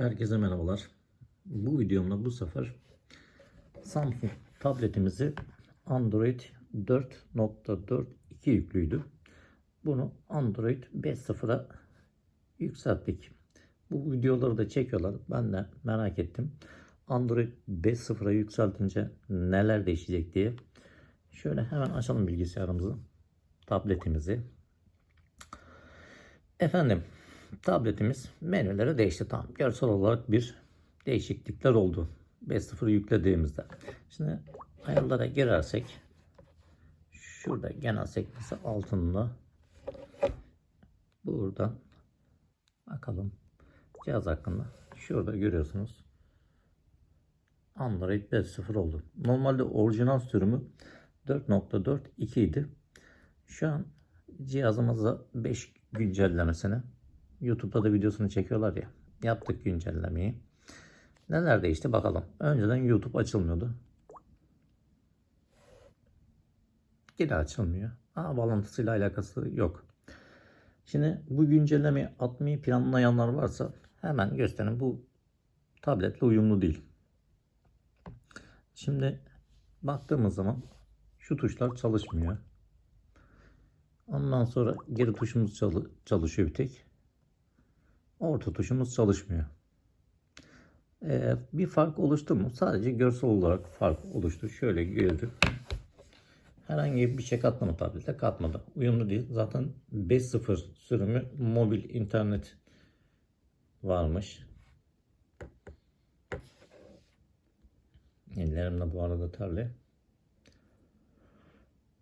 Herkese merhabalar. Bu videomda bu sefer Samsung tabletimizi Android 4.42 yüklüydü. Bunu Android 5.0'a yükselttik. Bu videoları da çekiyorlar. Ben de merak ettim. Android 5.0'a yükseltince neler değişecek diye. Şöyle hemen açalım bilgisayarımızı, tabletimizi. Efendim tabletimiz menüleri değişti. Tamam. Görsel olarak bir değişiklikler oldu. 5.0 yüklediğimizde. Şimdi ayarlara girersek şurada genel sekmesi altında buradan bakalım cihaz hakkında şurada görüyorsunuz Android 5.0 oldu. Normalde orijinal sürümü 4.42 idi. Şu an cihazımızda 5 güncellemesini YouTube'da da videosunu çekiyorlar ya. Yaptık güncellemeyi. Neler değişti bakalım. Önceden YouTube açılmıyordu. Yine açılmıyor. Ağ bağlantısıyla alakası yok. Şimdi bu güncellemeyi atmayı planlayanlar varsa hemen gösterin. Bu tabletle uyumlu değil. Şimdi baktığımız zaman şu tuşlar çalışmıyor. Ondan sonra geri tuşumuz çalı- çalışıyor bir tek. Orta tuşumuz çalışmıyor. Ee, bir fark oluştu mu? Sadece görsel olarak fark oluştu. Şöyle gördük. Herhangi bir şey katmadı tablete katmadı. Uyumlu değil. Zaten 5.0 sürümü mobil internet varmış. Ellerimde bu arada terli.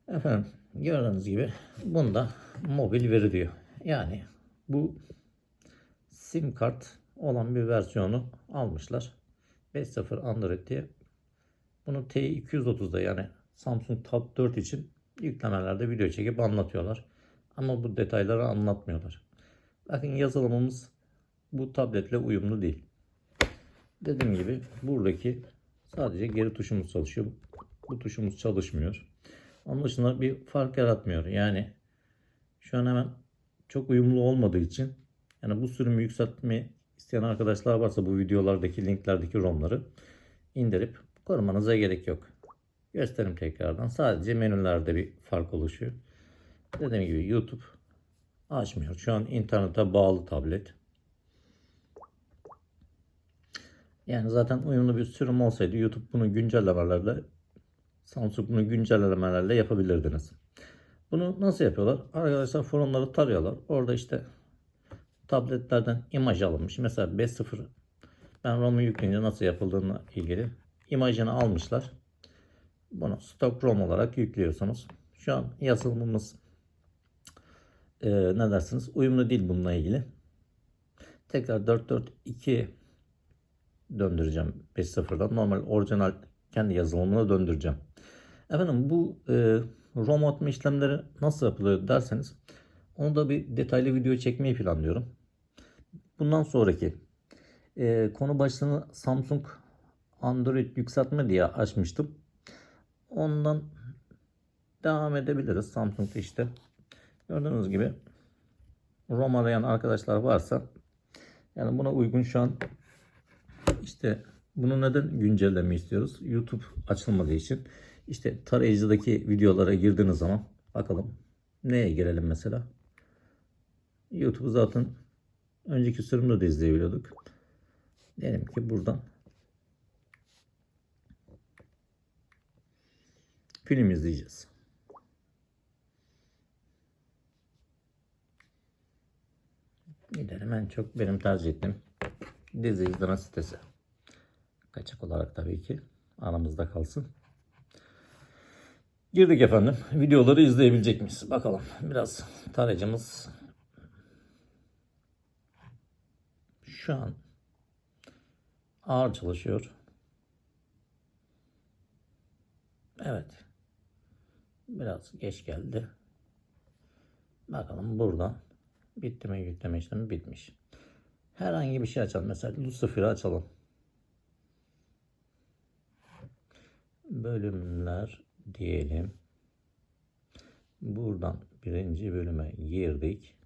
Efendim gördüğünüz gibi bunda mobil veri diyor. Yani bu sim kart olan bir versiyonu almışlar. 5.0 Android diye. Bunu T230'da yani Samsung Tab 4 için yüklemelerde video çekip anlatıyorlar. Ama bu detayları anlatmıyorlar. Bakın yazılımımız bu tabletle uyumlu değil. Dediğim gibi buradaki sadece geri tuşumuz çalışıyor. Bu tuşumuz çalışmıyor. Onun dışında bir fark yaratmıyor. Yani şu an hemen çok uyumlu olmadığı için yani bu sürümü yükseltmeyi isteyen arkadaşlar varsa bu videolardaki linklerdeki ROM'ları indirip korumanıza gerek yok. Gösterim tekrardan. Sadece menülerde bir fark oluşuyor. Dediğim gibi YouTube açmıyor. Şu an internete bağlı tablet. Yani zaten uyumlu bir sürüm olsaydı YouTube bunu güncellemelerle Samsung bunu güncellemelerle yapabilirdiniz. Bunu nasıl yapıyorlar? Arkadaşlar forumları tarıyorlar. Orada işte tabletlerden imaj alınmış. Mesela 5.0 ben ROM'u yükleyince nasıl yapıldığına ilgili imajını almışlar. Bunu stok ROM olarak yüklüyorsunuz. Şu an yazılımımız e, ne dersiniz? Uyumlu değil bununla ilgili. Tekrar 4.4.2 döndüreceğim 5.0'dan. Normal orijinal kendi yazılımına döndüreceğim. Efendim bu e, ROM atma işlemleri nasıl yapılıyor derseniz onu da bir detaylı video çekmeyi planlıyorum. Bundan sonraki e, konu başlığını Samsung Android yükseltme diye açmıştım. Ondan devam edebiliriz. Samsung'da işte gördüğünüz gibi ROM arayan arkadaşlar varsa yani buna uygun şu an işte bunu neden güncelleme istiyoruz? YouTube açılmadığı için. İşte tarayıcıdaki videolara girdiğiniz zaman bakalım neye girelim mesela. YouTube'u zaten önceki sürümde de izleyebiliyorduk. Diyelim ki buradan film izleyeceğiz. Gidelim en çok benim tercih ettiğim dizi izleme sitesi. Kaçak olarak tabii ki aramızda kalsın. Girdik efendim. Videoları izleyebilecek miyiz? Bakalım. Biraz tarayıcımız şu an ağır çalışıyor. Evet. Biraz geç geldi. Bakalım buradan bitti mi yükleme işlemi bitmiş. Herhangi bir şey açalım. Mesela Lucifer'ı açalım. Bölümler diyelim. Buradan birinci bölüme girdik.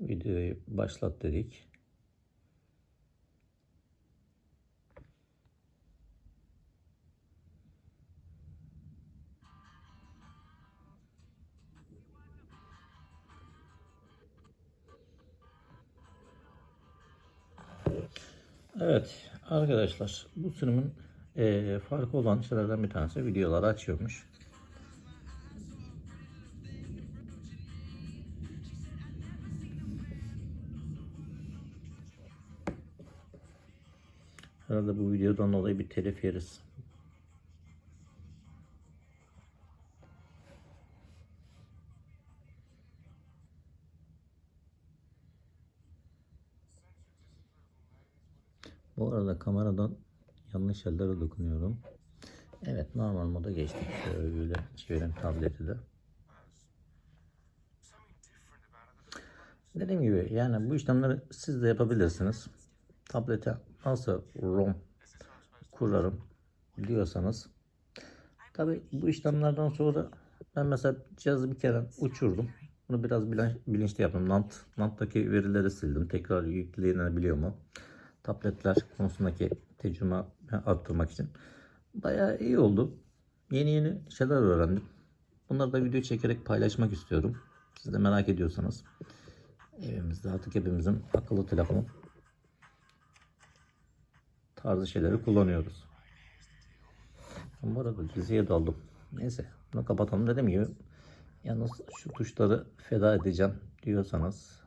Videoyu başlat dedik. Evet arkadaşlar bu sürümün eee, farkı olan şeylerden bir tanesi videoları açıyormuş. Herhalde bu videodan dolayı bir telif yeriz. Bu arada kameradan yanlış yerlere dokunuyorum. Evet normal moda geçtik. Şöyle çevirelim tableti de. Dediğim gibi yani bu işlemleri siz de yapabilirsiniz. Tablete nasıl ROM kurarım diyorsanız. Tabi bu işlemlerden sonra ben mesela cihazı bir kere uçurdum. Bunu biraz bilinç- bilinçli yaptım. NAND, NAND'daki verileri sildim. Tekrar yüklenebiliyor mu? Tabletler konusundaki tecrübe arttırmak için. Bayağı iyi oldu. Yeni yeni şeyler öğrendim. Bunları da video çekerek paylaşmak istiyorum. Siz de merak ediyorsanız. Evimizde artık hepimizin akıllı telefonu tarzı şeyleri kullanıyoruz. Bu arada diziye daldım. Neyse bunu kapatalım dediğim gibi. Yalnız şu tuşları feda edeceğim diyorsanız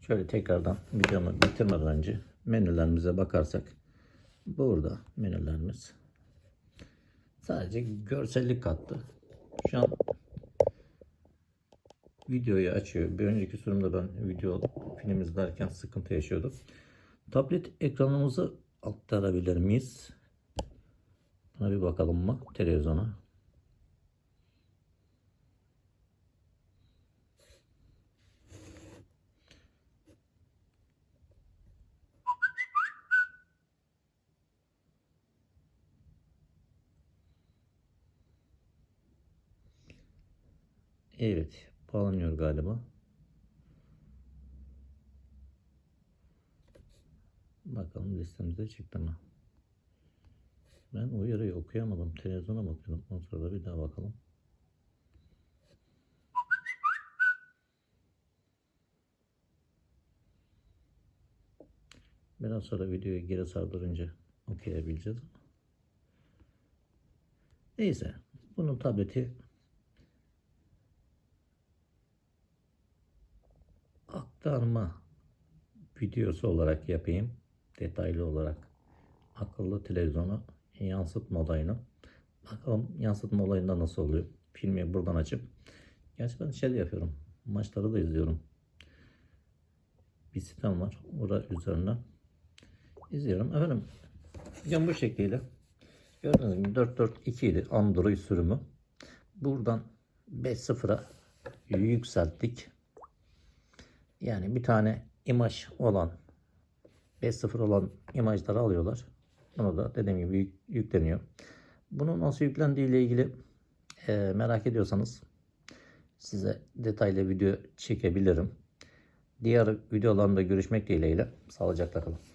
şöyle tekrardan videomu bitirmeden önce menülerimize bakarsak burada menülerimiz sadece görsellik kattı. Şu an videoyu açıyor. Bir önceki sürümde ben video film izlerken sıkıntı yaşıyordum. Tablet ekranımızı aktarabilir miyiz? Buna bir bakalım mı? Televizyona. Evet, bağlanıyor galiba. Bakalım listemizde çıktı mı? Ben uyarıyı okuyamadım. Televizyona bakıyordum. O sırada bir daha bakalım. Biraz sonra videoyu geri sardırınca okuyabileceğiz. Neyse. Bunun tableti aktarma videosu olarak yapayım. Detaylı olarak akıllı televizyonu yansıtma olayını. Bakalım yansıtma olayında nasıl oluyor. Filmi buradan açıp. Gerçi ben şey yapıyorum. Maçları da izliyorum. Bir sitem var. Orada üzerinden izliyorum. Efendim videom bu şekliyle. Gördüğünüz gibi 442 idi Android sürümü. Buradan 5.0'a yükselttik. Yani bir tane imaj olan 5.0 olan imajları alıyorlar. Bunu da dediğim gibi yük- yükleniyor. Bunu nasıl yüklendiği ile ilgili e, merak ediyorsanız size detaylı video çekebilirim. Diğer videolarımda görüşmek dileğiyle. Sağlıcakla kalın.